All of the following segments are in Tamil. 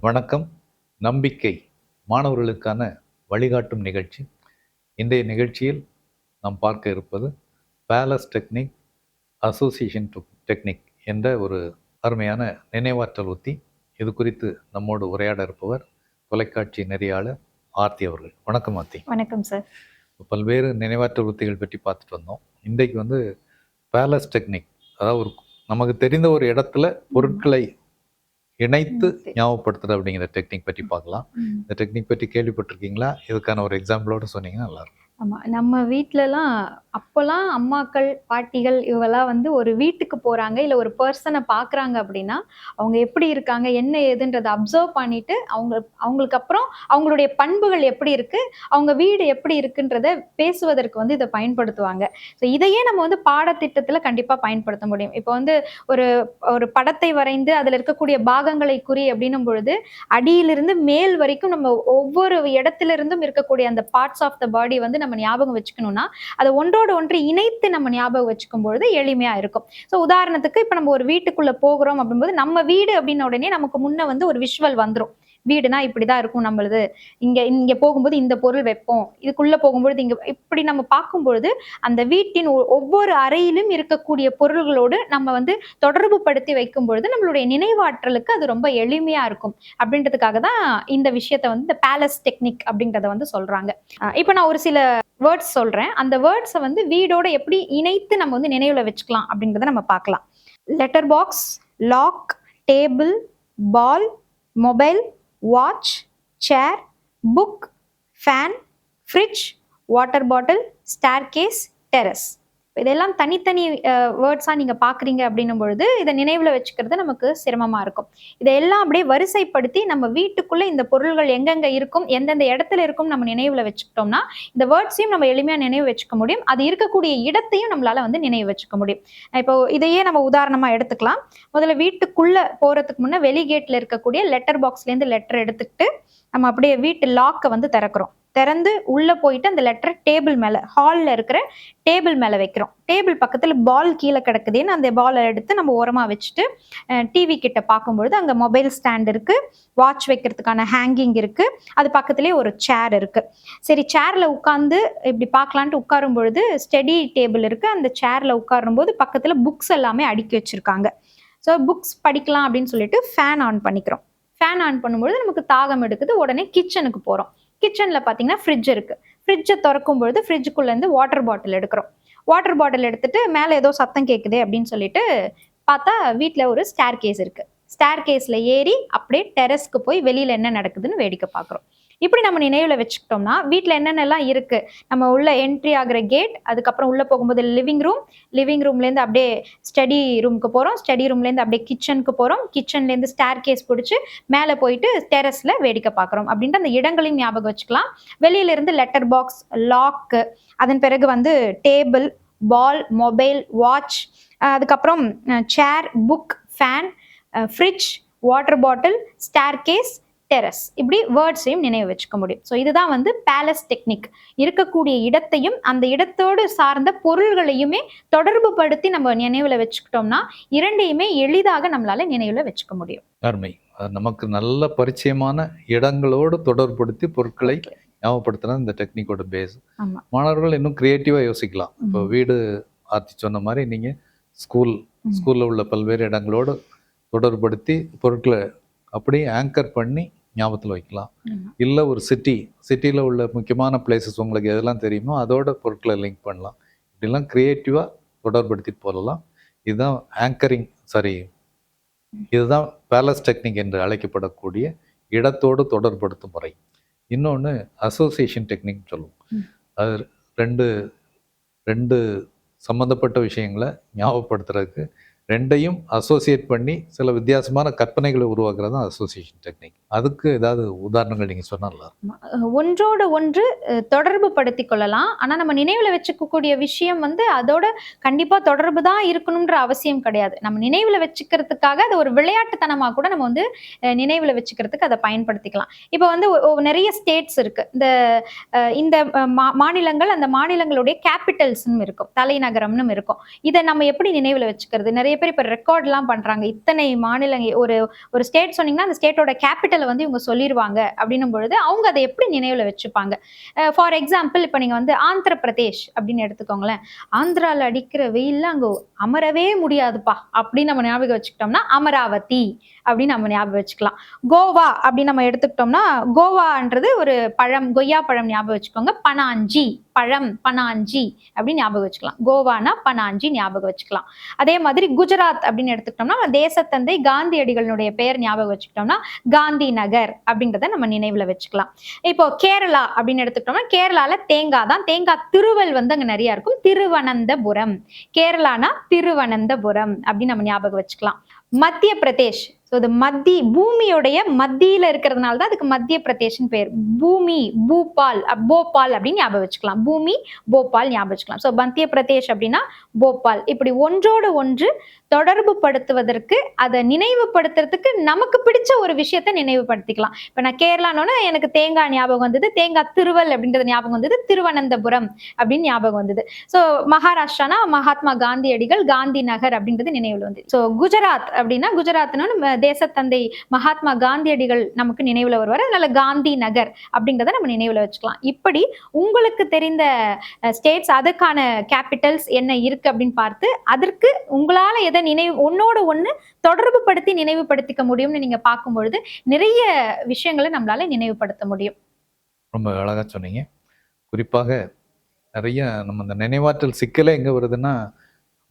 வணக்கம். நம்பிக்கை மாணவர்களுக்கான வழிகாட்டும் நிகழ்ச்சி. இன்றைய நிகழ்ச்சியில் நாம் பார்க்க இருப்பது பேலஸ் டெக்னிக் அசோசியேஷன் டெக்னிக் என்ற ஒரு அருமையான நினைவாற்றல் உத்தி. இது குறித்து நம்மோடு உரையாட இருப்பவர் தொலைக்காட்சி நெறியாளர் ஆர்த்தி அவர்கள். வணக்கம் ஆர்த்தி. வணக்கம் சார். பல்வேறு நினைவாற்றல் உத்திகள் பற்றி பார்த்துட்டு வந்தோம். இன்றைக்கு வந்து பேலஸ் டெக்னிக் அதாவது ஒரு நமக்கு தெரிந்த ஒரு இடத்துல பொருட்களை இணைத்து ஞாபகப்படுத்துறது அப்படிங்கிற டெக்னிக் பற்றி பார்க்கலாம். இந்த டெக்னிக் பற்றி கேள்விப்பட்டிருக்கீங்களா? இதுக்கான ஒரு எக்ஸாம்பிளோட சொன்னீங்கன்னா நல்லா ஆமாம் ஆமா நம்ம வீட்டிலலாம் அப்போல்லாம் அம்மாக்கள் பாட்டிகள் இவங்கெல்லாம் வந்து ஒரு வீட்டுக்கு போறாங்க இல்ல ஒரு பர்சனை பாக்குறாங்க அப்படின்னா அவங்க எப்படி இருக்காங்க என்ன ஏதுன்றதை அப்சர்வ் பண்ணிட்டு அவங்க அவங்களுக்கு அப்புறம் அவங்களுடைய பண்புகள் எப்படி இருக்கு அவங்க வீடு எப்படி இருக்குன்றத பேசுவதற்கு வந்து இதை பயன்படுத்துவாங்க. ஸோ இதையே நம்ம வந்து பாடத்திட்டத்துல கண்டிப்பா பயன்படுத்த முடியும். இப்போ வந்து ஒரு ஒரு படத்தை வரைந்து அதுல இருக்கக்கூடிய பாகங்களை குறி அப்படின்னும் பொழுது அடியிலிருந்து மேல் வரைக்கும் நம்ம ஒவ்வொரு இடத்துல இருந்தும் இருக்கக்கூடிய அந்த பார்ட்ஸ் ஆஃப் த பாடி வந்து நம்ம ஞாபகம் வச்சுக்கணும்னா அதை ஒன்றோடு ஒன்று இணைத்து நம்ம ஞாபகம் வச்சுக்கும் பொழுது எளிமையா இருக்கும். ஸோ உதாரணத்துக்கு இப்போ நம்ம ஒரு வீட்டுக்குள்ள போகிறோம் அப்படிங்கும்போது நம்ம வீடு அப்படின்ன உடனே நமக்கு முன்ன வந்து ஒரு விஷுவல் வந்துரும். வீடுனா இப்படிதான் இருக்கும் நம்மளது. இங்க இங்க போகும்போது இந்த பொருள் வைப்போம். இதுக்குள்ள போகும்பொழுது இங்க இப்படி நம்ம பார்க்கும் பொழுது அந்த வீட்டின் ஒ- ஒவ்வொரு அறையிலும் இருக்கக்கூடிய பொருள்களோடு நம்ம வந்து தொடர்பு படுத்தி வைக்கும் பொழுது நம்மளுடைய நினைவாற்றலுக்கு அது ரொம்ப எளிமையா இருக்கும். அப்படின்றதுக்காக தான் இந்த விஷயத்த வந்து இந்த பேலஸ் டெக்னிக் அப்படின்றத வந்து சொல்றாங்க. இப்போ நான் ஒரு சில வேர்ட்ஸ் சொல்றேன். அந்த வேர்ட்ஸை வந்து வீடோட எப்படி இணைத்து நம்ம வந்து நினைவுல வச்சுக்கலாம் அப்படின்றத நம்ம பார்க்கலாம். Letter box lock table ball mobile watch chair book fan fridge water bottle staircase terrace இதெல்லாம் தனித்தனி வேர்ட்ஸாக நீங்கள் பார்க்குறீங்க அப்படின்னும் பொழுது இதை நினைவில் வச்சுக்கிறது நமக்கு சிரமமாக இருக்கும். இதையெல்லாம் அப்படியே வரிசைப்படுத்தி நம்ம வீட்டுக்குள்ளே இந்த பொருள்கள் எங்கெங்கே இருக்கும் எந்தெந்த இடத்துல இருக்கும் நம்ம நினைவில் வச்சுக்கிட்டோம்னா இந்த வேர்ட்ஸையும் நம்ம எளிமையாக நினைவு வச்சுக்க முடியும். அது இருக்கக்கூடிய இடத்தையும் நம்மளால வந்து நினைவு வச்சுக்க முடியும். இப்போ இதையே நம்ம உதாரணமாக எடுத்துக்கலாம். முதல்ல வீட்டுக்குள்ளே போகிறதுக்கு முன்னே வெளி கேட்டில் இருக்கக்கூடிய லெட்டர் பாக்ஸ்லேருந்து லெட்டர் எடுத்துக்கிட்டு நம்ம அப்படியே வீட்டு லாக்கை வந்து திறக்கிறோம். திறந்து உள்ள போயிட்டு அந்த லெட்டர் டேபிள் மேல ஹால்ல இருக்கிற டேபிள் மேல வைக்கிறோம். டேபிள் பக்கத்துல பால் கீழே கிடக்குதுன்னு அந்த பாலை எடுத்து நம்ம ஓரமா வச்சுட்டு டிவி கிட்ட பார்க்கும்பொழுது அங்க மொபைல் ஸ்டாண்ட் இருக்கு. வாட்ச் வைக்கிறதுக்கான ஹேங்கிங் இருக்கு. அது பக்கத்துலேயே ஒரு சேர் இருக்கு. சரி சேர்ல உட்காந்து இப்படி பார்க்கலான்ட்டு உட்காரும் பொழுது ஸ்டடி டேபிள் இருக்கு. அந்த சேர்ல உட்காரும் போது பக்கத்துல புக்ஸ் எல்லாமே அடுக்கி வச்சிருக்காங்க. ஸோ புக்ஸ் படிக்கலாம் அப்படின்னு சொல்லிட்டு ஃபேன் ஆன் பண்ணிக்கிறோம். ஃபேன் ஆன் பண்ணும்பொழுது நமக்கு தாகம் எடுக்குது. உடனே கிச்சனுக்கு போகிறோம் கிச்சனில் பார்த்தீங்கன்னா ஃப்ரிட்ஜ் இருக்குது ஃப்ரிட்ஜை திறக்கும் பொழுது ஃப்ரிட்ஜுக்குள்ளேருந்து வாட்டர் பாட்டில் எடுக்கிறோம். வாட்டர் பாட்டில் எடுத்துட்டு மேலே ஏதோ சத்தம் கேட்குது அப்படின்னு சொல்லிட்டு பார்த்தா வீட்டில் ஒரு ஸ்டேர் கேஸ் இருக்குது ஸ்டேர் கேஸில் ஏறி அப்படியே டெரஸ்க்கு போய் வெளியில் என்ன நடக்குதுன்னு வேடிக்கை பார்க்குறோம். இப்படி நம்ம நினைவில் வச்சுக்கிட்டோம்னா வீட்டில் என்னென்னலாம் இருக்குது நம்ம உள்ள என்ட்ரி ஆகிற கேட் அதுக்கப்புறம் உள்ளே போகும்போது லிவிங் ரூம் லிவிங் ரூம்லேருந்து அப்படியே ஸ்டடி ரூமுக்கு போகிறோம் ஸ்டடி ரூம்லேருந்து அப்படியே கிச்சனுக்கு போகிறோம் கிச்சன்லேருந்து ஸ்டேர் கேஸ் பிடிச்சி மேலே போயிட்டு டெரஸில் வேடிக்கை பார்க்குறோம். அப்படின்ட்டு அந்த இடங்களையும் ஞாபகம் வச்சுக்கலாம். வெளியிலேருந்து லெட்டர் பாக்ஸ் லாக்கு அதன் பிறகு வந்து டேபிள் பால் மொபைல் வாட்ச் அதுக்கப்புறம் chair book fan fridge water bottle staircase terrace இப்படி வேர்ட்ஸையும் நினைவு வச்சுக்க முடியும். ஸோ இதுதான் வந்து பேலஸ் டெக்னிக் இருக்கக்கூடிய இடத்தையும் அந்த இடத்தோடு சார்ந்த பொருள்களையுமே தொடர்பு படுத்தி நம்ம நினைவில் வச்சுக்கிட்டோம்னா இரண்டையுமே எளிதாக நம்மளால நினைவில் வச்சுக்க முடியும். அருமை. நமக்கு நல்ல பரிச்சயமான இடங்களோடு தொடர்புபடுத்தி பொருட்களை ஞாபகப்படுத்துறது இந்த டெக்னிக்கோட பேஸ். மாணவர்கள் இன்னும் கிரியேட்டிவாக யோசிக்கலாம். இப்போ. வீடு ஆர்த்தி சொன்ன மாதிரி நீங்கள் ஸ்கூல். ஸ்கூலில் உள்ள பல்வேறு இடங்களோடு தொடர்புபடுத்தி பொருட்களை அப்படியே ஆங்கர் பண்ணி ஞாபகத்தில் வைக்கலாம். இல்லை ஒரு சிட்டி சிட்டியில் உள்ள முக்கியமான பிளேசஸ் உங்களுக்கு எதெல்லாம் தெரியுமோ அதோட பொருட்களை லிங்க் பண்ணலாம். இப்படிலாம் க்ரியேட்டிவாக தொடர்படுத்திட்டு போகலாம் இதுதான் ஆங்கரிங் சாரி இதுதான் பேலஸ் டெக்னிக் என்று அழைக்கப்படக்கூடிய இடத்தோடு தொடர்படுத்தும் முறை. இன்னொன்று அசோசியேஷன் டெக்னிக் சொல்லுவோம். அது ரெண்டு ரெண்டு சம்மந்தப்பட்ட விஷயங்களை ஞாபகப்படுத்துறதுக்கு ரெண்டையும் அசோசியேட் பண்ணி சில வித்தியாசமான கற்பனைகளை உருவாக்குறது தான் அசோசியேஷன் டெக்னிக் அதுக்கு ஏதாவது உதாரணங்கள் நீங்கள் சொன்னால ஒன்றோட ஒன்று தொடர்பு படுத்தி கொள்ளலாம். ஆனால் நம்ம நினைவில் வச்சுக்கக்கூடிய விஷயம் வந்து அதோட கண்டிப்பாக தொடர்பு தான் இருக்கணுன்ற அவசியம் கிடையாது. நம்ம நினைவில் வச்சுக்கிறதுக்காக அது ஒரு விளையாட்டுத்தனமாக கூட நம்ம வந்து நினைவில் வச்சுக்கிறதுக்கு அதை பயன்படுத்திக்கலாம். இப்போ வந்து நிறைய ஸ்டேட்ஸ் இருக்குது இந்த இந்த மா- மாநிலங்கள் அந்த மாநிலங்களுடைய கேபிட்டல்ஸ்னு இருக்கும். தலைநகரம்னு இருக்கும். இதை நம்ம எப்படி நினைவில் வச்சுக்கிறது? நிறைய பேர் இப்போ ரெக்கார்ட்லாம் பண்றாங்க. இத்தனை மாநிலங்க ஒரு ஒரு ஸ்டேட் சொன்னீங்கன்னா அந்த ஸ்டேட்டோட கேபிட்டலை வந்து இவங்க சொல்லிடுவாங்க அப்படின்னும் பொழுது அவங்க அதை எப்படி நினைவுல வச்சுப்பாங்க? ஃபார் எக்ஸாம்பிள் இப்போ நீங்க வந்து ஆந்திர பிரதேஷ் அப்படின்னு எடுத்துக்கோங்களேன். ஆந்திரால அடிக்கிற வெயில்ல அங்கே அமரவே முடியாதுப்பா. அப்படின்னு நம்ம ஞாபகம் வச்சுக்கிட்டோம்னா அமராவதி அப்படின்னு நம்ம ஞாபகம் வச்சுக்கலாம். கோவா அப்படின்னு நம்ம எடுத்துக்கிட்டோம்னா கோவான்றது ஒரு பழம் கொய்யா பழம் ஞாபகம் வச்சுக்கோங்க. பனாஞ்சி. பழம் பனாஞ்சி அப்படின்னு ஞாபகம் வச்சுக்கலாம். கோவானா பனாஞ்சி ஞாபகம் வச்சுக்கலாம். அதே மாதிரி குஜராத் அப்படின்னு எடுத்துக்கிட்டோம்னா தேசத்தந்தை காந்தியடிகளுடைய பெயர் ஞாபகம் வச்சுக்கிட்டோம்னா காந்தி நகர் அப்படின்றத நம்ம நினைவுல வச்சுக்கலாம். இப்போ கேரளா அப்படின்னு எடுத்துக்கிட்டோம்னா கேரளால தேங்காய் தான். தேங்காய் திருவல் வந்து அங்க நிறைய இருக்கும். திருவனந்தபுரம். கேரளானா திருவனந்தபுரம் அப்படின்னு நம்ம ஞாபகம் வச்சுக்கலாம். மத்திய பிரதேஷ் ஸோ இது மத்தி பூமியோடைய மத்தியில இருக்கிறதுனால தான் அதுக்கு மத்திய பிரதேஷ்னு பேர். பூமி பூபால் அப்- போபால் அப்படின்னு ஞாபகம் வச்சுக்கலாம். பூமி போபால் ஞாபகம் வச்சுக்கலாம். ஸோ மத்திய பிரதேஷ் அப்படின்னா போபால். இப்படி ஒன்றோடு ஒன்று தொடர்பு படுத்துவதற்கு அதை நினைவுபடுத்துறதுக்கு நமக்கு பிடிச்ச ஒரு விஷயத்த நினைவுபடுத்திக்கலாம். இப்போ நான் கேரளானோன்னா எனக்கு தேங்காய் ஞாபகம் வந்தது தேங்காய் திருவல் அப்படின்றது ஞாபகம் வந்தது திருவனந்தபுரம் அப்படின்னு ஞாபகம் வந்தது. ஸோ மகாராஷ்டிரானா மகாத்மா காந்தியடிகள் காந்தி நகர் அப்படின்றது நினைவில் வந்து. ஸோ குஜராத் அப்படின்னா குஜராத்னு தேசத்தந்தை மகாத்மா காந்தியடிகள் நமக்கு நினைவுல வருவார். அதனால காந்தி நகர் அப்படிங்கிறத நம்ம நினைவுல வச்சுக்கலாம். இப்படி உங்களுக்கு தெரிந்த ஸ்டேட்ஸ் அதுக்கான கேபிட்டல்ஸ் என்ன இருக்கு அப்படின்னு பார்த்து அதற்கு உங்களால எதை நினைவு ஒன்னோட ஒண்ணு தொடர்பு படுத்தி நினைவுபடுத்திக்க முடியும்னு நீங்க பார்க்கும் பொழுது நிறைய விஷயங்களை நம்மளால நினைவுபடுத்த முடியும். ரொம்ப அழகாக சொன்னீங்க. குறிப்பாக நிறைய நம்ம இந்த நினைவாற்றல் சிக்கலே எங்கே வருதுன்னா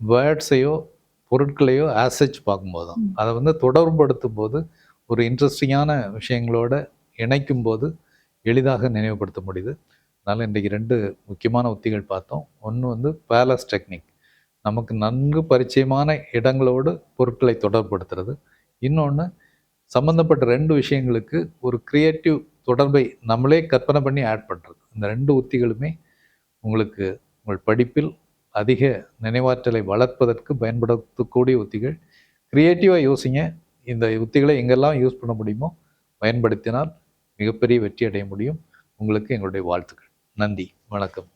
வேர்ட்ஸையோ பொருட்களையோ ஆசச் பார்க்கும்போது தான் ம். அதை வந்து தொடர்புபடுத்தும் போது ஒரு இன்ட்ரெஸ்டிங்கான விஷயங்களோட இணைக்கும் போது எளிதாக நினைவுபடுத்த முடியுது. அதனால் இன்றைக்கு ரெண்டு முக்கியமான உத்திகள் பார்த்தோம். ஒன்று வந்து பேலஸ் டெக்னிக் நமக்கு நன்கு பரிச்சயமான இடங்களோடு பொருட்களை தொடர்புபடுத்துறது. இன்னொன்று சம்மந்தப்பட்ட ரெண்டு விஷயங்களுக்கு ஒரு கிரியேட்டிவ் தொடர்பை நம்மளே கற்பனை பண்ணி ஆட் பண்ணுறது இந்த ரெண்டு உத்திகளுமே உங்களுக்கு உங்கள் படிப்பில் அதிக நினைவாற்றலை வளர்ப்பதற்கு பயன்படுத்தக்கூடிய உத்திகள். க்ரியேட்டிவாக யோசிங்க. இந்த உத்திகளை எங்கெல்லாம் யூஸ் பண்ண முடியுமோ பயன்படுத்தினால் மிகப்பெரிய வெற்றி அடைய முடியும். உங்களுக்கு எங்களுடைய வாழ்த்துக்கள். நன்றி. வணக்கம்.